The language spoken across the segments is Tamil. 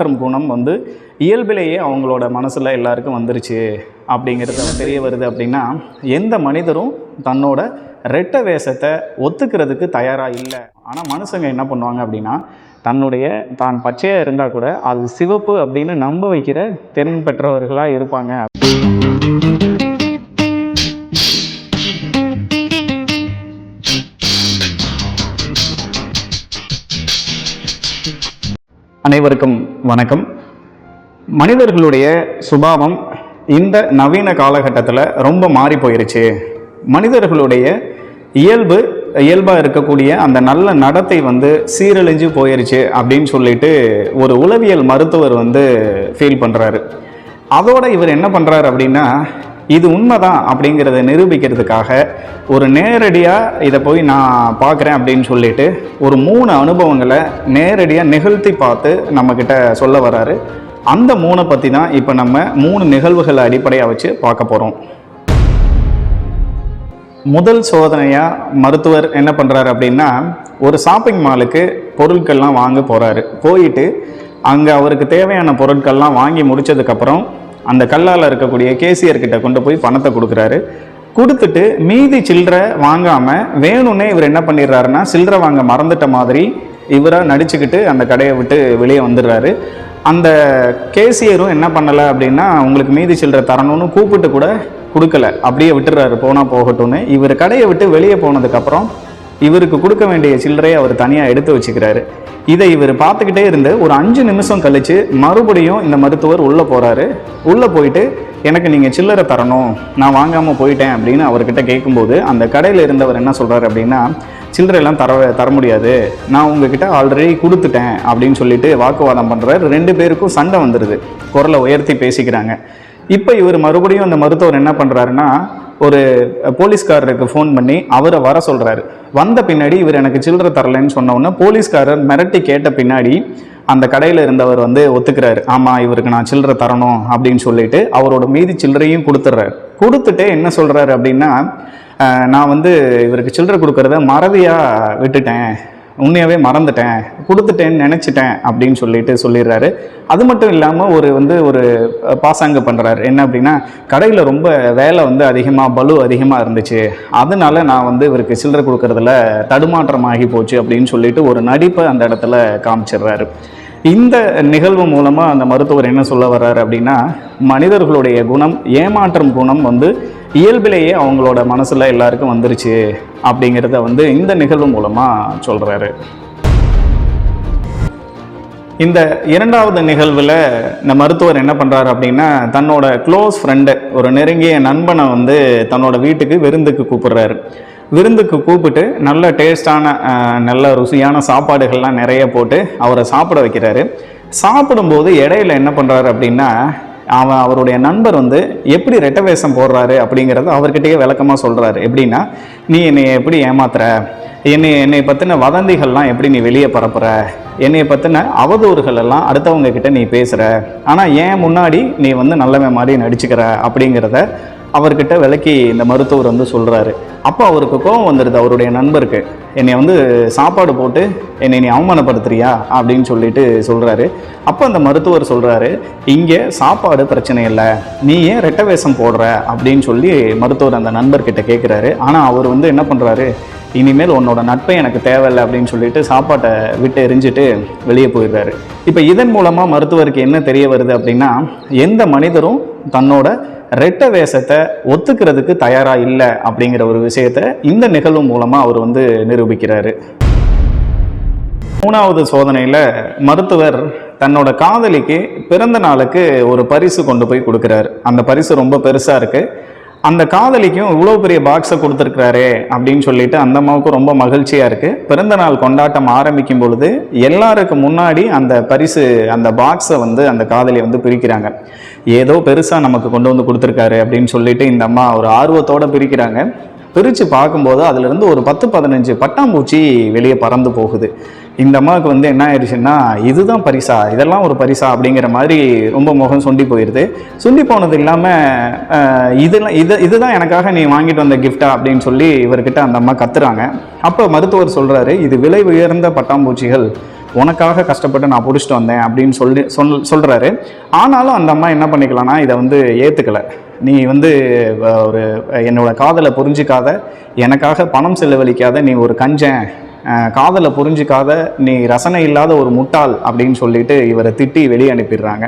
ஏமாற்றம் குணம் வந்து இயல்பிலேயே அவங்களோட மனசில் எல்லாருக்கும் வந்துருச்சு அப்படிங்கிறது தெரிய வருது அப்படின்னா எந்த மனிதரும் தன்னோட ரெட்ட வேஷத்தை ஒத்துக்கிறதுக்கு தயாராக இல்லை. ஆனால் மனுஷங்க என்ன பண்ணுவாங்க அப்படின்னா தன்னுடைய தான் பச்சையாக இருந்தால் கூட அது சிவப்பு அப்படின்னு நம்ப வைக்கிற திறன் பெற்றவர்களாக இருப்பாங்க. அனைவருக்கும் வணக்கம். மனிதர்களுடைய சுபாவம் இந்த நவீன காலகட்டத்தில் ரொம்ப மாறி போயிருச்சு. மனிதர்களுடைய இயல்பு இயல்பாக இருக்கக்கூடிய அந்த நல்ல நடத்தை வந்து சீரழிஞ்சு போயிருச்சு அப்படின்னு சொல்லிட்டு ஒரு உளவியல் மருத்துவர் வந்து ஃபீல் பண்ணுறாரு அதோட இவர் என்ன பண்ணுறாரு அப்படின்னா இது உண்மைதான் அப்படிங்கிறத நிரூபிக்கிறதுக்காக ஒரு நேரடியாக இதை போய் நான் பார்க்குறேன் அப்படின்னு சொல்லிட்டு ஒரு மூணு அனுபவங்களை நேரடியாக நிகழ்த்தி பார்த்து நம்மக்கிட்ட சொல்ல வராரு. அந்த மூணை பற்றி தான் இப்போ நம்ம மூணு நிகழ்வுகளை அடிப்படையாக வச்சு பார்க்க போகிறோம் முதல் சோதனையாக மருத்துவர் என்ன பண்ணுறாரு அப்படின்னா ஒரு ஷாப்பிங் மாலுக்கு பொருட்கள்லாம் வாங்க போகிறாரு போயிட்டு அங்கே அவருக்கு தேவையான பொருட்கள்லாம் வாங்கி முடிச்சதுக்கப்புறம் அந்த கல்லால் இருக்கக்கூடிய கேசியர் கிட்ட கொண்டு போய் பணத்தை கொடுக்குறாரு. கொடுத்துட்டு மீதி சில்லறை வாங்காமல் வேணும்னே இவர் என்ன பண்ணிடுறாருன்னா சில்லறை வாங்க மறந்துட்ட மாதிரி இவராக நடிச்சுக்கிட்டு அந்த கடையை விட்டு வெளியே வந்துடுறாரு. அந்த கேசியரும் என்ன பண்ணலை அப்படின்னா உங்களுக்கு மீதி சில்லறை தரணும்னு கூப்பிட்டு கூட கொடுக்கல. அப்படியே விட்டுறாரு போனால் போகட்டும்னு. இவர் கடையை விட்டு வெளியே போனதுக்கப்புறம் இவருக்கு கொடுக்க வேண்டிய சில்லறையை அவர் தனியாக எடுத்து வச்சுக்கிறாரு. இதை இவர் பார்த்துக்கிட்டே இருந்து ஒரு அஞ்சு நிமிஷம் கழித்து மறுபடியும் இந்த மருத்துவர் உள்ளே போகிறாரு உள்ளே போயிட்டு எனக்கு நீங்கள் சில்லறை தரணும். நான் வாங்காமல் போயிட்டேன். அப்படின்னு அவர்கிட்ட கேட்கும்போது அந்த கடையில் இருந்தவர் என்ன சொல்கிறாரு அப்படின்னா சில்லறையெல்லாம் தர தர முடியாது. நான் உங்ககிட்ட ஆல்ரெடி கொடுத்துட்டேன். அப்படின்னு சொல்லிட்டு வாக்குவாதம் பண்ணுறாரு ரெண்டு பேருக்கும் சண்டை வந்துடுது குரலை உயர்த்தி பேசிக்கிறாங்க. இப்போ இவர் மறுபடியும் அந்த மருத்துவர் என்ன பண்ணுறாருன்னா ஒரு போலீஸ்காரருக்கு ஃபோன் பண்ணி அவரை வர சொல்கிறாரு வந்த பின்னாடி இவர் எனக்கு சில்லறை தரலைன்னு சொன்ன உடனே போலீஸ்காரர் மிரட்டி கேட்ட பின்னாடி அந்த கடையில் இருந்தவர் வந்து ஒத்துக்கிறாரு. ஆமாம் இவருக்கு நான் சில்லறை தரணும் அப்படின்னு சொல்லிட்டு அவரோட மீதி சில்லறையும் கொடுத்துட்றாரு கொடுத்துட்டு என்ன சொல்கிறாரு அப்படின்னா நான் வந்து இவருக்கு சில்லறை கொடுக்கறத மறதியாக விட்டுட்டேன். உண்மையாகவே மறந்துட்டேன். கொடுத்துட்டேன்னு நினச்சிட்டேன் அப்படின்னு சொல்லிட்டு சொல்லிடுறாரு. அது மட்டும் இல்லாமல் ஒரு வந்து ஒரு பாசாங்க பண்ணுறாரு என்ன அப்படின்னா கடையில் ரொம்ப வேலை வந்து அதிகமாக பலு அதிகமாக இருந்துச்சு. அதனால நான் வந்து இவருக்கு சில்லறை கொடுக்கறதுல தடுமாற்றமாகி போச்சு அப்படின்னு சொல்லிட்டு ஒரு நடிப்பை அந்த இடத்துல காமிச்சிடுறாரு. இந்த நிகழ்வு மூலமாக அந்த மருத்துவர் என்ன சொல்ல வர்றாரு அப்படின்னா மனிதர்களுடைய குணம் ஏமாற்றும் குணம் வந்து இயல்பிலேயே அவங்களோட மனசில் எல்லாருக்கும் வந்துருச்சு அப்படிங்கிறத வந்து இந்த நிகழ்வு மூலமாக சொல்கிறாரு இந்த இரண்டாவது நிகழ்வில் இந்த மருத்துவர் என்ன பண்ணுறாரு அப்படின்னா தன்னோட க்ளோஸ் ஃப்ரெண்டு ஒரு நெருங்கிய நண்பனை வந்து தன்னோட வீட்டுக்கு விருந்துக்கு கூப்பிடுறாரு. விருந்துக்கு கூப்பிட்டு நல்ல டேஸ்டான நல்ல ருசியான சாப்பாடுகள்லாம் நிறைய போட்டு அவரை சாப்பிட வைக்கிறாரு. சாப்பிடும்போது இடையில என்ன பண்ணுறாரு அப்படின்னா அவன் அவருடைய நண்பர் வந்து எப்படி ரெட்ட வேஷம் போடுறாரு அப்படிங்கிறத அவர்கிட்டயே விளக்கமாக சொல்கிறாரு எப்படின்னா நீ என்னை எப்படி ஏமாத்துற? என்னை என்னை பற்றின வதந்திகள்லாம் எப்படி நீ வெளியே பரப்புற? என்னை பற்றின அவதூறுகள் எல்லாம் அடுத்தவங்க கிட்ட நீ பேசுகிற ஆனால் ஏன் முன்னாடி நீ வந்து நல்லவன் மாதிரி நடிச்சுக்கிற? அப்படிங்கிறத அவர்கிட்ட விளக்கி இந்த மருத்துவர் வந்து சொல்கிறாரு அப்போ அவருக்கு கோபம் வந்துடுது அவருடைய நண்பருக்கு. என்னை வந்து சாப்பாடு போட்டு என்னை நீ அவமானப்படுத்துறியா? அப்படின்னு சொல்லிட்டு சொல்கிறாரு அப்போ அந்த மருத்துவர் சொல்கிறாரு இங்கே சாப்பாடு பிரச்சனை இல்லை. நீ ஏன் ரெட்ட வேஷம் போடுற? அப்படின்னு சொல்லி மருத்துவர் அந்த நண்பர்கிட்ட கேட்குறாரு ஆனால் அவர் வந்து என்ன பண்ணுறாரு இனிமேல் உன்னோட நட்பை எனக்கு தேவையில்லை. அப்படின்னு சொல்லிட்டு சாப்பாட்டை விட்டு எரிஞ்சிட்டு வெளியே போயிடுறாரு. இப்போ இதன் மூலமாக மருத்துவருக்கு என்ன தெரிய வருது அப்படின்னா எந்த மனிதரும் தன்னோட ரெட்ட வேஷத்தை ஒத்துக்கிறதுக்கு தயாராக இல்லை அப்படிங்கிற ஒரு விஷயத்தை இந்த நிகழ்வு மூலமாக அவர் வந்து நிரூபிக்கிறாரு. மூணாவது சோதனையில் மருத்துவர் தன்னோட காதலிக்கு பிறந்த நாளுக்கு ஒரு பரிசு கொண்டு போய் கொடுக்குறாரு. அந்த பரிசு ரொம்ப பெருசாக இருக்குது அந்த காதலிக்கும் இவ்வளோ பெரிய பாக்ஸை கொடுத்துருக்கிறாரே அப்படின்னு சொல்லிட்டு அந்த அம்மாவுக்கும் ரொம்ப மகிழ்ச்சியாக இருக்குது பிறந்த நாள் கொண்டாட்டம் ஆரம்பிக்கும் பொழுது எல்லாருக்கு முன்னாடி அந்த பரிசு அந்த பாக்ஸை வந்து அந்த காதலியை வந்து பிரிக்கிறாங்க. ஏதோ பெருசாக நமக்கு கொண்டு வந்து கொடுத்துருக்காரு அப்படின்னு சொல்லிட்டு இந்த அம்மா ஒரு ஆர்வத்தோட பிரிக்கிறாங்க. பிரித்து பார்க்கும்போது அதுலேருந்து ஒரு பத்து பதினஞ்சு பட்டாம்பூச்சி வெளியே பறந்து போகுது. இந்த அம்மாவுக்கு வந்து என்ன ஆயிடுச்சுன்னா இதுதான் பரிசா இதெல்லாம் ஒரு பரிசா அப்படிங்கிற மாதிரி ரொம்ப முகம் சுண்டி போயிடுது சுண்டி போனது இல்லாமல் இதெல்லாம் இது இதுதான் எனக்காக நீ வாங்கிட்டு வந்த கிஃப்டா அப்படின்னு சொல்லி இவர்கிட்ட அந்த அம்மா கத்துறாங்க. அப்போ மருத்துவர் சொல்கிறாரு இது விலை உயர்ந்த பட்டாம்பூச்சிகள். உனக்காக கஷ்டப்பட்டு நான் பிடிச்சிட்டு வந்தேன் அப்படின்னு சொல்லி சொல் சொல்கிறாரு ஆனாலும் அந்த அம்மா என்ன பண்ணிக்கலாம்னா இதை வந்து ஏற்றுக்கலை நீ வந்து ஒரு என்னோடய காதலை புரிஞ்சிக்காத எனக்காக பணம் செலவழிக்காத நீ ஒரு கஞ்சன். காதலை புரிஞ்சிக்காத நீ ரசனை இல்லாத ஒரு முட்டாள் அப்படின்னு சொல்லிட்டு இவரை திட்டி வெளியே அனுப்பிடுறாங்க.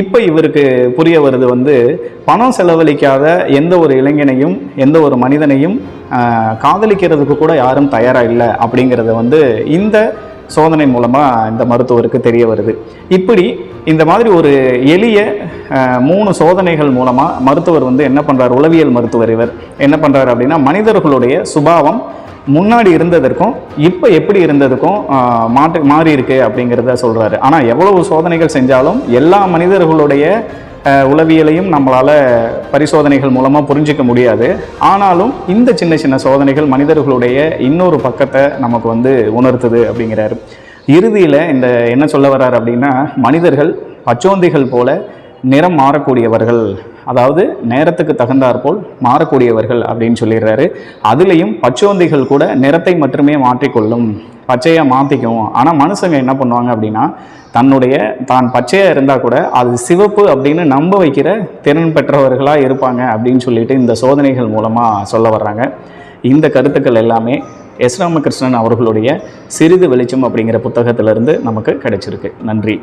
இப்போ இவருக்கு புரிய வருது வந்து பணம் செலவழிக்காத எந்த ஒரு இளைஞனையும் எந்த ஒரு மனிதனையும் காதலிக்கிறதுக்கு கூட யாரும் தயாராக இல்லை அப்படிங்கிறத வந்து இந்த சோதனை மூலமாக இந்த மருத்துவருக்கு தெரிய வருது. இப்படி இந்த மாதிரி ஒரு எளிய மூணு சோதனைகள் மூலமாக மருத்துவர் வந்து என்ன பண்ணுறார் உளவியல் மருத்துவர் இவர் என்ன பண்ணுறாரு அப்படின்னா மனிதர்களுடைய சுபாவம் முன்னாடி இருந்ததற்கும் இப்போ எப்படி இருந்ததுக்கும் மாற்று மாறி இருக்கு அப்படிங்கிறத சொல்கிறாரு ஆனால் எவ்வளவு சோதனைகள் செஞ்சாலும் எல்லா மனிதர்களுடைய உளவியலையும் நம்மளால பரிசோதனைகள் மூலமாக புரிஞ்சிக்க முடியாது. ஆனாலும் இந்த சின்ன சின்ன சோதனைகள் மனிதர்களுடைய இன்னொரு பக்கத்தை நமக்கு வந்து உணர்த்துது அப்படிங்கிறாரு. இறுதியில் இந்த என்ன சொல்ல வர்றாரு அப்படின்னா மனிதர்கள் பச்சோந்திகள் போல நிறம் மாறக்கூடியவர்கள் அதாவது நேரத்துக்கு தகுந்தாற்போல் மாறக்கூடியவர்கள் அப்படின்னு சொல்லிடுறாரு. அதுலேயும் பச்சோந்திகள் கூட நிறத்தை மட்டுமே மாற்றிக்கொள்ளும் பச்சையாக மாற்றிக்கும் ஆனால் மனுஷங்க என்ன பண்ணுவாங்க அப்படின்னா தன்னுடைய தான் பச்சையாக இருந்தால் கூட அது சிவப்பு அப்படின்னு நம்ப வைக்கிற திறன் பெற்றவர்களாக இருப்பாங்க அப்படின்னு சொல்லிட்டு இந்த சோதனைகள் மூலமாக சொல்ல வர்றாங்க. இந்த கருத்துக்கள் எல்லாமே எஸ் ராமகிருஷ்ணன் அவர்களுடைய சிறிது வெளிச்சம் அப்படிங்கிற புத்தகத்திலிருந்து நமக்கு கிடைச்சிருக்கு. நன்றி.